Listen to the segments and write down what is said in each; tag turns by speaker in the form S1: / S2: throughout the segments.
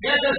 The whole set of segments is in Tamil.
S1: Yes, that's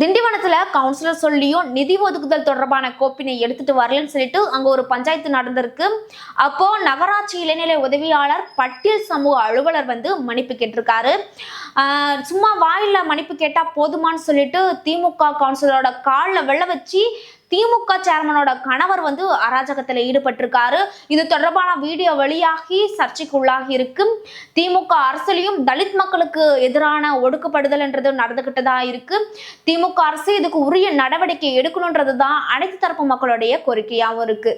S1: திண்டிவனத்துல கவுன்சிலர் சொல்லியும் நிதி ஒதுக்குதல் தொடர்பான கோப்பினை எடுத்துட்டு வரலன்னு சொல்லிட்டு அங்க ஒரு பஞ்சாயத்து நடந்திருக்கு. அப்போ நகராட்சி இளைநிலை உதவியாளர் பட்டியல் சமூக அலுவலர் வந்து மன்னிப்பு கேட்டிருக்காரு. சும்மா வாயில மன்னிப்பு கேட்டா போதுமான்னு சொல்லிட்டு திமுக கவுன்சிலரோட காலில் வெள்ள வச்சு திமுக சேர்மனோட கணவர் வந்து அராஜகத்தில் ஈடுபட்டிருக்காரு. இது தொடர்பான வீடியோ வெளியாகி சர்ச்சைக்குள்ளாகி இருக்கு. திமுக அரசுலையும் தலித் மக்களுக்கு எதிரான ஒடுக்கப்படுதல்ன்றது நடந்துகிட்டு தான் இருக்கு. திமுக அரசு இதுக்கு உரிய நடவடிக்கை எடுக்கணுன்றது தான் அனைத்து தரப்பு மக்களுடைய கோரிக்கையாகவும் இருக்கு.